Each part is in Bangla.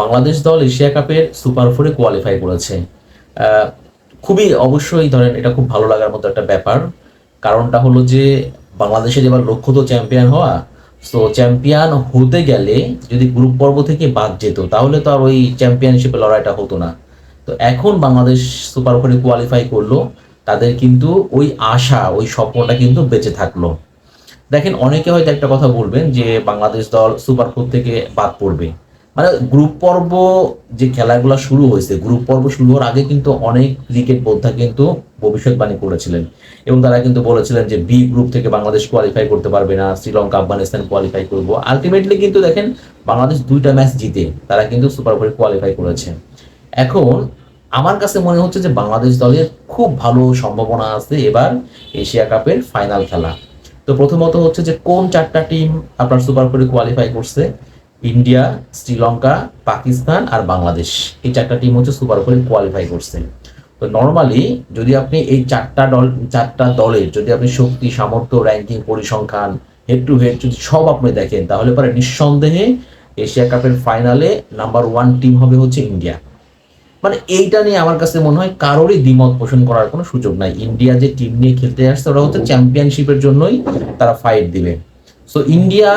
বাংলাদেশ দল এশিয়া কাপের সুপার ফোরে কোয়ালিফাই করেছে। খুবই অবশ্যই ধরেন এটা খুব ভালো লাগার মতো একটা ব্যাপার। কারণটা হলো যে বাংলাদেশের এবার লক্ষ্য তো চ্যাম্পিয়ন হওয়া। তো চ্যাম্পিয়ন হতে গেলে যদি গ্রুপ পর্ব থেকে বাদ যেত, তাহলে তো আর ওই চ্যাম্পিয়নশিপের লড়াইটা হতো না। তো এখন বাংলাদেশ সুপার ফোরে কোয়ালিফাই করল, তাদের কিন্তু ওই আশা, ওই স্বপ্নটা কিন্তু বেঁচে থাকল। দেখেন অনেকে হয়তো একটা কথা বলবেন যে বাংলাদেশ দল সুপার ফোর থেকে বাদ পড়বে। মানে গ্রুপ পর্ব যে খেলাগুলো শুরু হয়েছে গ্রুপ পর্ব শুরু হওয়ার আগে কিন্তু অনেক ক্রিকেট বোদ্ধা কিন্তু ভবিষ্যৎবাণী করেছিলেন। এবং তারা কিন্তু বলেছিলেন যে বি গ্রুপ থেকে বাংলাদেশ কোয়ালিফাই করতে পারবে না, শ্রীলঙ্কা, আফগানিস্তান কোয়ালিফাই করব। আলটিমেটলি কিন্তু দেখেন, বাংলাদেশ দুইটা ম্যাচ জিতে তারা কিন্তু সুপার ফোরে কোয়ালিফাই করেছে। এখন আমার কাছে মনে হচ্ছে যে বাংলাদেশ দলের খুব ভালো সম্ভাবনা আছে এবার এশিয়া কাপের ফাইনাল খেলা। তো প্রথমত হচ্ছে যে কোন চারটা টিম আপনার সুপার ফোরে কোয়ালিফাই করছে? ইন্ডিয়া, শ্রীলঙ্কা, পাকিস্তান আর বাংলাদেশ। এই চারটা টিম হচ্ছে সুপার ফোরে কোয়ালিফাই করছে। তো নর্মালি যদি আপনি এই চারটা দল, চারটা দলের যদি আপনি শক্তি, সামর্থ্য র্যাঙ্কিং পরিসংখ্যান হেড টু হেড যদি সব আপনি দেখেন, তাহলে পরে নিঃসন্দেহে এশিয়া কাপের ফাইনালে নাম্বার ওয়ান টিম হবে হচ্ছে ইন্ডিয়া। মানে এইটা নিয়ে আমার কাছে মনে হয় কারোরই দ্বিমত পোষণ করার কোনো সুযোগ নাই। ইন্ডিয়া যে টিম নিয়ে খেলতে আসছে, ওরা হচ্ছে চ্যাম্পিয়নশিপের জন্যই তারা ফাইট দিবে। সো ইন্ডিয়া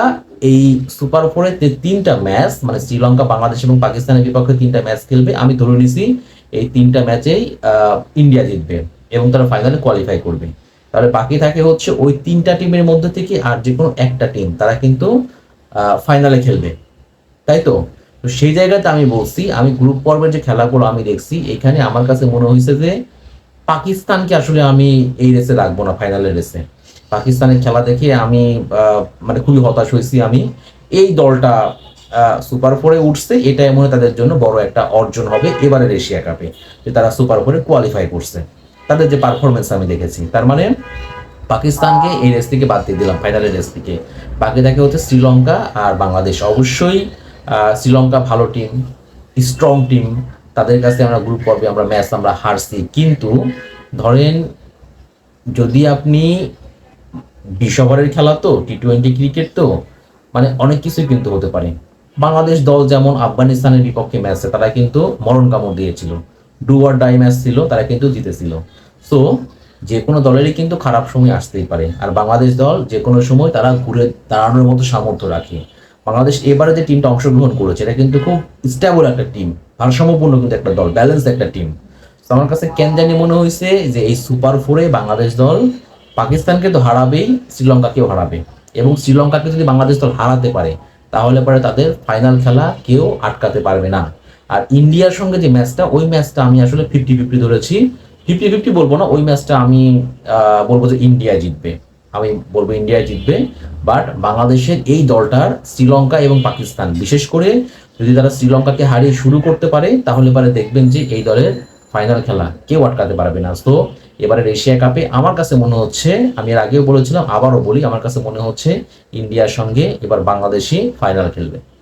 এই সুপার ফোরে তিনটা ম্যাচ মানে শ্রীলঙ্কা বাংলাদেশ এবং পাকিস্তানের বিপক্ষে তিনটা ম্যাচ খেলবে। আমি ধরে নিছি, এই তিনটা ম্যাচেই ইন্ডিয়া জিতবে এবং তারা ফাইনালে কোয়ালিফাই করবে। তাহলে বাকি থাকে হচ্ছে ওই তিনটা টিমের মধ্যে থেকে আর যে কোনো একটা টিম তারা কিন্তু ফাইনালে খেলবে। তাই তো? তো সেই জায়গাতে আমি বলছি, আমি গ্রুপ পর্বের যে খেলাগুলো আমি দেখছি, এখানে আমার কাছে মনে হয়েছে যে, পাকিস্তানকে আসলে আমি এই রেসে রাখব না ফাইনালের রেসে পাকিস্তানের খেলা দেখে আমি মানে খুবই হতাশ হয়েছি আমি। এই দলটা সুপার ফোরে উঠছে এটাই মনে তাদের জন্য বড় একটা অর্জন হবে এবারের এশিয়া কাপে, যে তারা সুপার ফোরে কোয়ালিফাই করছে। তাদের যে পারফরমেন্স আমি দেখেছি, তার মানে পাকিস্তানকে এই রেস থেকে বাদ দিয়ে দিলাম ফাইনালের রেস থেকে। বাকি থাকে হচ্ছে শ্রীলঙ্কা আর বাংলাদেশ। অবশ্যই শ্রীলঙ্কা ভালো টিম স্ট্রং টিম তাদের কাছে আমরা গ্রুপ পর্বে আমরা ম্যাচ আমরা হারছি। কিন্তু ধরেন, যদি আপনি বিশ ওভারের খেলা তো টি টোয়েন্টি ক্রিকেট তো মানে অনেক কিছুই কিন্তু হতে পারে। বাংলাদেশ দল যেমন আফগানিস্তানের বিপক্ষে ম্যাচে তারা কিন্তু মরণ কামড় দিয়েছিল। ডু আর ডাই ম্যাচ ছিল, তারা কিন্তু জিতেছিল। সো যে কোনো দলেরই কিন্তু খারাপ সময় আসতেই পারে। আর বাংলাদেশ দল যে কোনো সময় তারা ঘুরে দাঁড়ানোর মতো সামর্থ্য রাখে। বাংলাদেশ এবারে যে টিমটা অংশগ্রহণ করেছে, এটা কিন্তু খুব স্টেবল একটা টিম ভারসাম্যপূর্ণ কিন্তু একটা দল ব্যালেন্স একটা টিম আমার কাছে কেন জানি মনে হয়েছে যে এই সুপার ফোরে বাংলাদেশ দল পাকিস্তানকে তো হারাবেই, শ্রীলঙ্কাকেও হারাবে। এবং শ্রীলঙ্কাকে যদি বাংলাদেশ দল হারাতে পারে, তাহলে পরে তাদের ফাইনাল খেলা কেউ আটকাতে পারবে না। আর ইন্ডিয়ার সঙ্গে যে ম্যাচটা ওই ম্যাচটা আমি আসলে ফিফটি ফিফটি ধরেছি। ফিফটি ফিফটি বলব না, ওই ম্যাচটা আমি বলব যে ইন্ডিয়া জিতবে। আমি বলব ইন্ডিয়া জিতবে। বাট বাংলাদেশের এই দলটার শ্রীলঙ্কা এবং পাকিস্তান, বিশেষ করে যদি তারা শ্রীলঙ্কাকে হারিয়ে শুরু করতে পারে, তাহলে পরে দেখবেন যে এই দলের ফাইনাল খেলা কেউ আটকাতে পারবে না। তো এবারের এশিয়া কাপে আমার কাছে মনে হচ্ছে, আমি এর আগেও বলেছিলাম, আবারও বলি, আমার কাছে মনে হচ্ছে ইন্ডিয়ার সঙ্গে এবার বাংলাদেশই ফাইনাল খেলবে।